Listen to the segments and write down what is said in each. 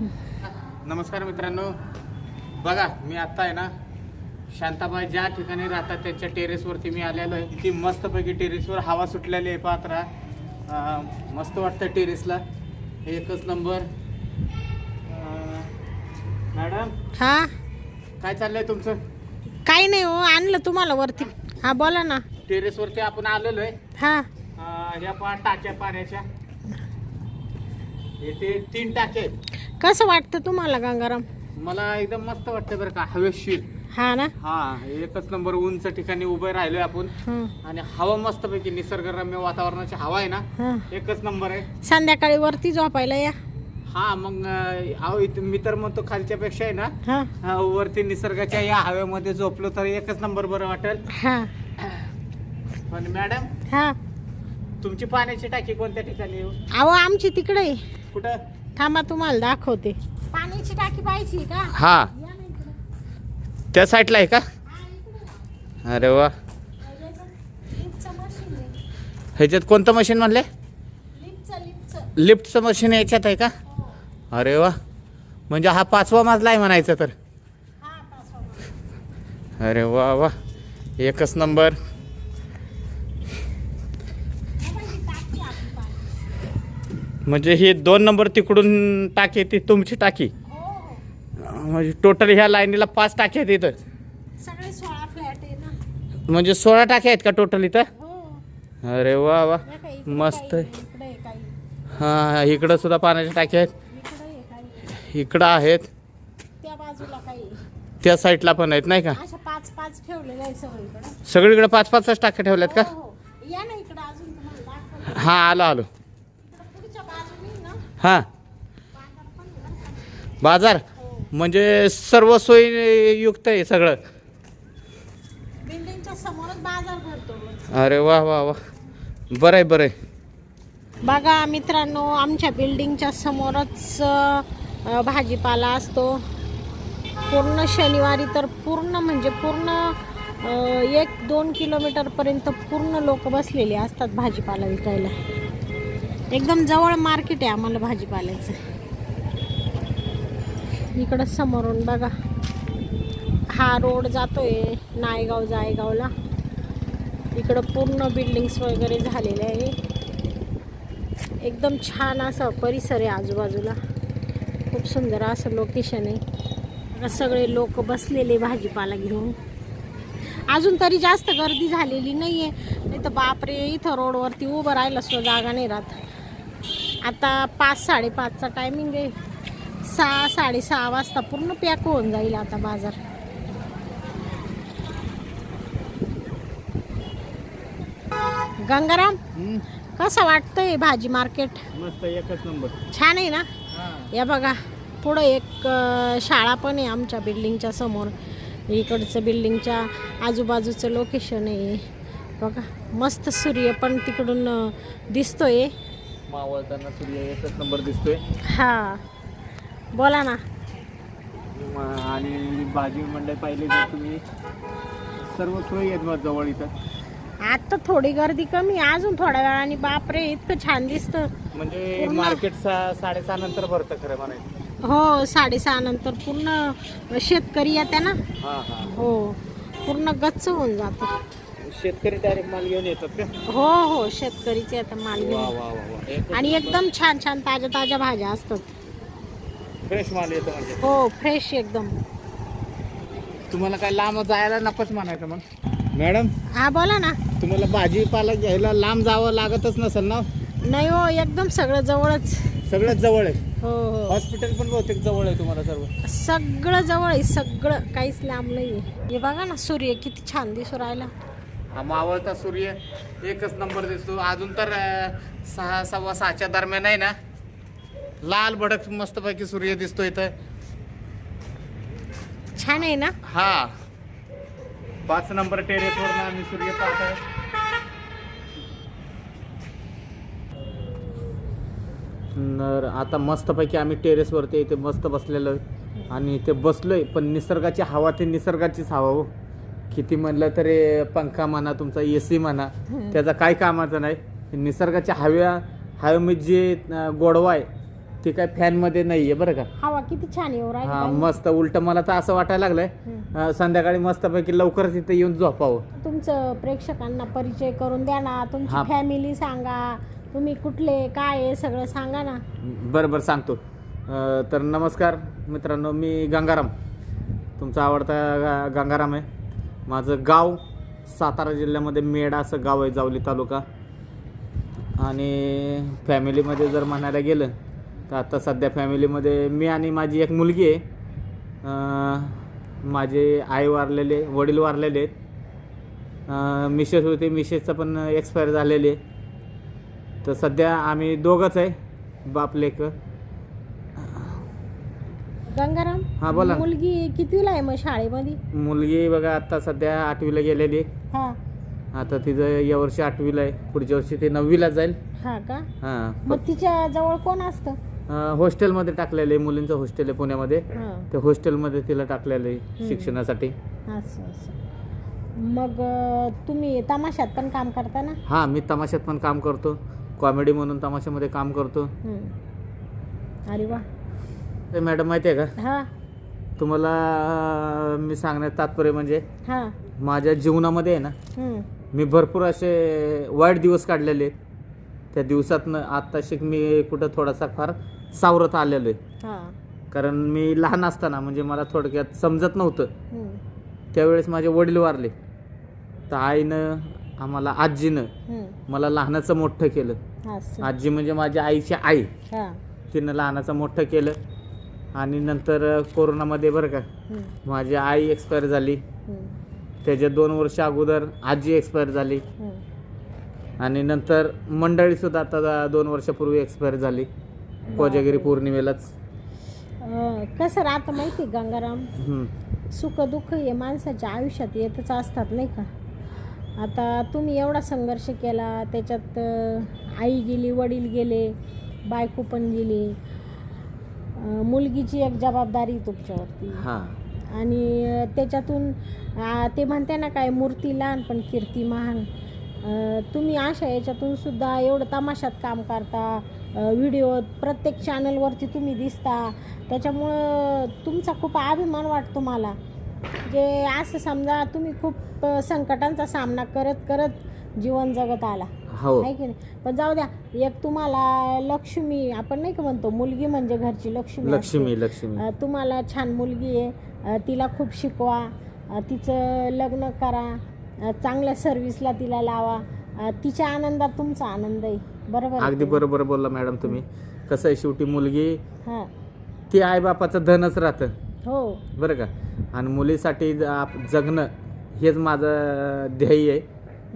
नमस्कार मित्रांनो. बघा मी आत्ता आहे ना शांताबाई ज्या ठिकाणी राहतात त्यांच्या टेरेसवरती मी आलेलो आहे. ती मस्तपैकी टेरेसवर हवा सुटलेली आहे अं, मस्त वाटतं टेरेसला एकच नंबर मॅडम हा? काय चाललंय तुमचं? काही नाही हो आणलं तुम्हाला वरती. हा बोला ना. टेरेसवरती आपण आलेलो आहे. हा. अं, ह्या पा टाक्या पाण्याच्या. येथे तीन टाके आहेत. कसं वाटतं तुम्हाला गंगाराम? मला एकदम मस्त वाटतं बरं का हवेशीर. हा ना? हा एकच नंबर उंच ठिकाणी उभे राहिलोय आपण. हं, आणि हवा मस्तपैकी निसर्गरम्य वातावरणाची हवा आहे ना हं. एकच नंबर आहे. संध्याकाळी वरती झोपायला या. हा मग अं, अहो, इथं मी तर म्हणतो खालच्या पेक्षा आहे ना हा. वरती निसर्गाच्या या हवेमध्ये झोपलो तर एकच नंबर बरं वाटेल. हा. पण मॅडम हा. तुमची पाण्याची टाकी कोणत्या ठिकाणी येऊ अहो आमची तिकडे आहे. कुठं? थांबा तुम्हाला दाखवते. पाण्याची टाकी पाहिजे का? हा. त्या साईडला आहे का? हा. अरे वा. ह्याच्यात कोणतं मशीन म्हणले? लिफ्टचं, मशीन याच्यात आहे का? हो. अरे वा. म्हणजे हा पाचवा मजला आहे म्हणायचं तर. हा. अरे वा वा. एकच नंबर. म्हणजे ही दोन नंबर तिकडून टाकी ती तुमची टाकी. हो हो. म्हणजे टोटल ह्या लाईनीला पाच टाकी आहेत इथं. सगळे सोळा फ्लॅट आहे ना? म्हणजे सोळा टाक्या आहेत का टोटल इथं? हो. अरे वा वा. या काही इकडे मस्त काही, आहे. इकडे आहे काही. हां इकडं सुद्धा पाण्याच्या टाक्या आहेत. इकडे आहे काही. इकडं आहेत. त्या बाजूला काही. त्या साईडला पण आहेत नाही का? अशा पाच पाच आहे सगळीकडे. सगळीकडे पाच पाचच टाक्या ठेवल्यात का? हो, हो. या ना इकडे अजून तुम्हाला दाखवते. हां आलो आलो इकडं पुढच्या बाजूनी ना हां. बाजार? म्हणजे सर्व सोयीयुक्त आहे सगळं. बिल्डिंगच्या समोरच बाजार भरतो अरे वा वा वा. बरं आहे बरं आहे. बघा मित्रांनो आमच्या बिल्डिंगच्या समोरच भाजीपाला असतो. पूर्ण शनिवारी तर पूर्ण म्हणजे पूर्ण एक दोन किलोमीटरपर्यंत पूर्ण लोक बसलेले असतात भाजीपाला विकायला. एकदम जवळ मार्केट आहे आम्हाला भाजीपाल्याचं. इकडं समोरून बघा. हा रोड जातोय नायगाव जायगावला. इकडं पूर्ण बिल्डिंग्स वगैरे झालेले आहे. एकदम छान असं परिसर आहे आजूबाजूला. खूप सुंदर असं लोकेशन आहे. सगळे लोक बसलेले भाजीपाला घेऊन. अजून तरी जास्त गर्दी झालेली नाही आहे नाही तर बापरे इथं रोडवरती उभं राहिलं सुद्धा जागा नाही राहत. आता पाच साडेपाचचा टायमिंग आहे. सहा साडेसहा वाजता पूर्ण पॅक होऊन जाईल आता बाजार. गंगाराम कसं वाटतंय भाजी मार्केट? मस्त एकच नंबर. छान आहे ना? या बघा पुढं एक अ, शाळा पण आहे आमच्या बिल्डिंगच्या समोर. इकडचं बिल्डिंगच्या आजूबाजूचं लोकेशन आहे. बघा मस्त सूर्य पण तिकडून अ, दिसतोय. मावळताना सूर्य एकच नंबर दिसतोय. हा. बोला ना. म- आणि भाजी मंडई पाहिली तर तुम्ही सर्व सोयी आहेत मग जवळ इथं. आता थोडी गर्दी कमी. अजून थोड्या वेळाने बापरे इतकं छान दिसतं. म्हणजे पूर्ण- मार्केट सा साडेसहा नंतर भरतं खरं म्हणायचं. हो साडेसहा नंतर पूर्ण शेतकरी येते ना. हां हां. हो पूर्ण गच्च होऊन जातं. शेतकरी डायरेक्ट माल घेऊन येतात का? हो हो शेतकरीचे आता माल वा घेऊन. वा वा वा. एकच आणि एकदम छान छान ताज्या ताज्या भाज्या असतात. फ्रेश माल येतो म्हणजे. हो फ्रेश एकदम. तुम्हाला काय लांब जायला नकोच म्हणायचं मग. मॅडम हा बोला ना. तुम्हाला भाजीपाला घ्यायला लांब जावं लागतच नसेल ना? नाही हो एकदम सगळं जवळच. सगळ्यात जवळ आहे. हो हो. हॉस्पिटल पण बहुतेक जवळ आहे तुम्हाला सर्व. सगळं जवळ आहे सगळं. काहीच लांब नाही हे बघा ना सूर्य किती छान दिसू राहिला. हा मावळता सूर्य. एकच नंबर दिसतो. अजून तर सहा सव्वा सहाच्या दरम्यान आहे ना? लाल भडक मस्तपैकी सूर्य दिसतो इथं. छान आहे ना? हा. पाच नंबर टेरेसवर आम्ही सूर्य पाहतोय. तर आता मस्तपैकी आम्ही टेरेसवरती इथे मस्त बसलेलो आहे. आणि इथे बसलोय पण निसर्गाची हवा ते निसर्गाचीच हवा हो. किती म्हणलं तरी पंखा म्हणा तुमचा ए सी म्हणा त्याचा काय कामाचं नाही. निसर्गाच्या हव्या हवेमध्ये जे गोडवा आहे ती काय फॅनमध्ये नाहीये बरं का. हवा किती छान येऊ हा बाई. मस्त. उलट मला तर असं वाटायला लागलंय संध्याकाळी मस्तपैकी लवकरच इथं येऊन झोपावं. तुमचं प्रेक्षकांना परिचय करून द्या ना. तुमची हा. फॅमिली सांगा. तुम्ही कुठले काय आहे सगळं सांगा ना. बरं बरं सांगतो. तर नमस्कार मित्रांनो मी गंगाराम. तुमचा आवडता गंगाराम आहे. माझं गाव सातारा जिल्ह्यामध्ये मेडा असं गाव आहे जावली तालुका. आणि फॅमिलीमध्ये जर म्हणायला गेलं तर आता सध्या फॅमिलीमध्ये मी आणि माझी एक मुलगी आहे. माझे आई वारलेले वडील वारलेले आहेत. मिसेस होती मिसेसचं पण एक्सपायर झालेले तर सध्या आम्ही दोघंच आहे बाप लेक गंगाराम हा, बोला. ना. मुलगी कितवीला आहे मग शाळेमध्ये? मुलगी बघा आता सध्या आठवीला गेलेली. आहे. हा. आता तिचं या वर्षी आठवीला आहे. पुढच्या वर्षी ती नववीला जाईल. हा का? हां. मग तिच्या जवळ कोण असतं? हॉस्टेलमध्ये टाकलेलं आहे. मुलींचं हॉस्टेल आहे पुण्यामध्ये. हा. त्या हॉस्टेलमध्ये तिला टाकलेलं आहे शिक्षणासाठी. असं असं. मग अं, तुम्ही तमाशात पण काम करता ना? हां मी तमाशात पण काम करतो. कॉमेडी म्हणून तमाशामध्ये काम करतो. हम्म. अरे वा. ते मॅडम माहिती आहे का? हा. तुम्हाला मी सांगण्यात तात्पर्य म्हणजे हा. माझ्या जीवनामध्ये आहे ना हम्म. मी भरपूर असे वाईट दिवस काढलेले आहेत. त्या दिवसातनं आत्ता शिक मी कुठं थोडासा फार सावरत आलेलो आहे. हा. कारण मी लहान असताना म्हणजे मला थोडक्यात समजत नव्हतं. हम्म. त्यावेळेस माझे वडील वारले. तर आईनं आम्हाला आजीनं हम्म. मला लहानाचं मोठं केलं. असं. आजी म्हणजे माझ्या आईची आई. हा. तिनं लहानाचं मोठं केलं. आणि नंतर कोरोनामध्ये बरं का. माझी आई एक्सपायर झाली. त्याच्या दोन वर्ष अगोदर आजी एक्सपायर झाली. आणि नंतर मंडळीसुद्धा आता दोन वर्षापूर्वी एक्सपायर झाली कोजागिरी पौर्णिमेलाच कसं राहतं माहिती गंगाराम. सुख दुःख हे माणसाच्या आयुष्यात येतच असतात नाही का आता तुम्ही एवढा संघर्ष केला त्याच्यात आई गेली वडील गेले बायको पण गेली मुलगीची एक जबाबदारी तुमच्यावरती. हा. आणि त्याच्यातून ते म्हणते ना काय मूर्ती लहान पण कीर्ती महान. तुम्ही अशा याच्यातून सुद्धा एवढं तमाशात काम करता व्हिडिओ प्रत्येक चॅनलवरती तुम्ही दिसता. त्याच्यामुळं तुमचा खूप अभिमान वाटतो मला. जे असं समजा तुम्ही खूप संकटांचा सामना करत करत जीवन जगत आला. हो. आहे की नाही? पण जाऊ द्या एक तुम्हाला लक्ष्मी आपण नाही का म्हणतो मुलगी म्हणजे घरची लक्ष्मी असते. लक्ष्मी लक्ष्मी. अ, तुम्हाला छान मुलगी आहे अ, तिला खूप शिकवा अ, तिचं लग्न करा अ, चांगल्या सर्व्हिसला तिला लावा अ, तिच्या आनंदात तुमचा आनंद आहे. बरोबर आहे अगदी बरोबर बोलला मॅडम तुम्ही. कसं आहे शेवटी मुलगी? हां. ती आईबापाचं धनच राहतं. हो. बरं का? आणि मुलीसाठी ज- आप- जगणं हेच माझं ध्येय आहे.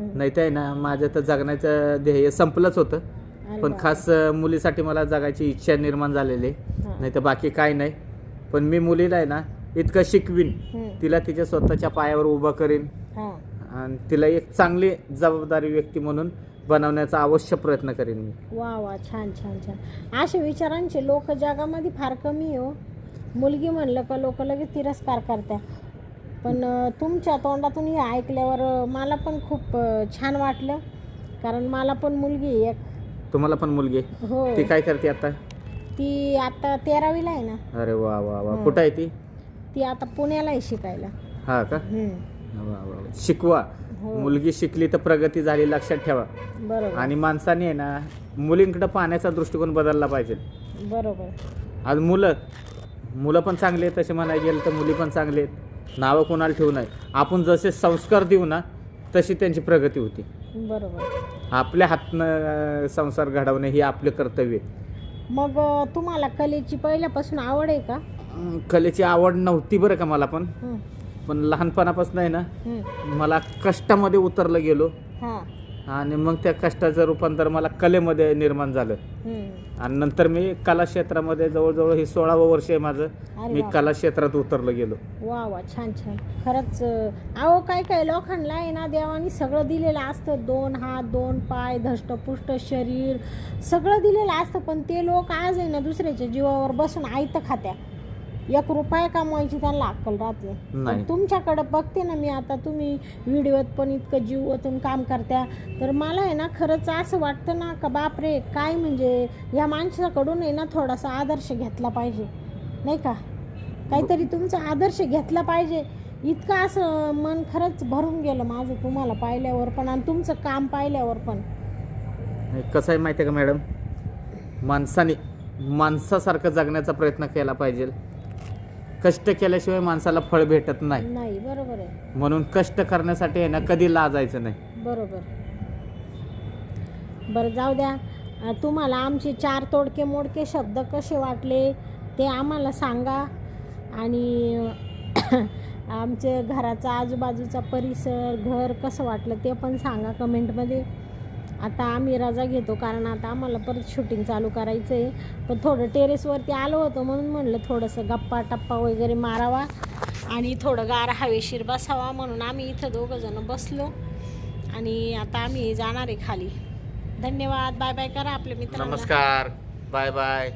नाही तर आहे ना माझं तर जगण्याचं ध्येय संपलंच होतं. पण. खास मुलीसाठी मला जगायची इच्छा निर्माण झालेली. नाही तर बाकी काय नाही. पण मी मुलीला आहे ना इतकं शिकवीन. तिला तिच्या स्वतःच्या पायावर उभं करीन. हां. आणि तिला एक चांगली जबाबदारी व्यक्ती म्हणून बनवण्याचा अवश्य प्रयत्न करेन मी. वा वा छान छान छान. अशा विचारांचे लोक जगामध्ये फार कमी हो. मुलगी म्हणलं का लोक लगेच तिरस्कार करतात पण तुमच्या तोंडातून हे ऐकल्यावर मला पण खूप छान वाटलं. कारण मला पण मुलगी आहे एक. तुम्हाला पण मुलगी आहे. हो. ती काय करते आता? ती आता तेरावीला आहे ना. अरे वा वा वा. कुठं आहे ती? ती आता पुण्याला आहे शिकायला. हा का? हम्म. वा वा वा. शिकवा. हो. मुलगी शिकली तर प्रगती झाली लक्षात ठेवा. बरोबर. आणि माणसाने आहे ना मुलींकडे पाहण्याचा दृष्टिकोन बदलला पाहिजे. बरोबर. आज मुलं मुलं पण चांगले आहेत तसे म्हणायला गेलं तर मुली पण चांगले आहेत. नावं कोणाला ठेवू नये. आपण जसे संस्कार देऊ ना तशी त्यांची प्रगती होती. बरोबर. आपल्या हातनं अं, संसार घडवणे हे आपले कर्तव्य आहे. मग अ, तुम्हाला कलेची पहिल्यापासून आवड आहे का? अं, कलेची आवड नव्हती बरं का मला पण. हं. पण लहानपणापासून आहे ना हं. मला कष्टामध्ये उतरलं गेलो. हां. आणि मग त्या कष्टाचं रूपांतर मला कलेमध्ये निर्माण झालं. आणि नंतर मी कला क्षेत्रामध्ये जवळजवळ हे सोळावं वर्ष आहे माझं. मी. कला क्षेत्रात उतरलो गेलो. वा वा छान छान. खरंच अहो काय काय लोकांना आहे ना देवानी सगळं दिलेलं असतं. दोन हात दोन पाय धष्टपुष्ट शरीर सगळं दिलेलं असतं. पण ते लोक आज आहे ना दुसऱ्याच्या जीवावर बसून आयतं खात्या. एक रुपया कमवायची त्यांना अक्कल राहते नाही. पण तुमच्याकडं बघते ना मी आता तुम्ही व्हिडिओत पण इतकं जीव ओतून काम करत्या. तर मला आहे ना खरंच असं वाटतं ना का बापरे काय म्हणजे या माणसाकडून आहे ना थोडासा आदर्श घेतला पाहिजे. नाही का? काहीतरी तुमचा आदर्श घेतला पाहिजे. इतकं असं मन खरंच भरून गेलं माझं तुम्हाला पाहिल्यावर पण आणि तुमचं काम पाहिल्यावर पण. कसं आहे माहिती आहे का मॅडम? माणसाने माणसासारखं जगण्याचा प्रयत्न केला पाहिजे. कष्ट केल्याशिवाय माणसाला फळ भेटत नाही. नाही बरोबर आहे. म्हणून कष्ट करण्यासाठी आहे ना कधी लाजायचं नाही. बरोबर. बरं जाऊ द्या. अं, तुम्हाला आमचे चार तोडके मोडके शब्द कसे वाटले ते आम्हाला सांगा. आणि आमच्या घराचा आजूबाजूचा परिसर घर कसं वाटलं ते पण सांगा कमेंटमध्ये. आता आम्ही रजा घेतो कारण आता आम्हाला परत शूटिंग चालू करायचं आहे पण थोडं टेरेसवरती आलो होतो म्हणून म्हणलं थोडंसं गप्पा टप्पा वगैरे मारावा आणि थोडं गार हवेशीर बसावा म्हणून आम्ही इथं दोघंजणं बसलो. आणि आता आम्ही जाणार आहे खाली. धन्यवाद. बाय बाय करा आपले मित्र नमस्कार. Bye bye.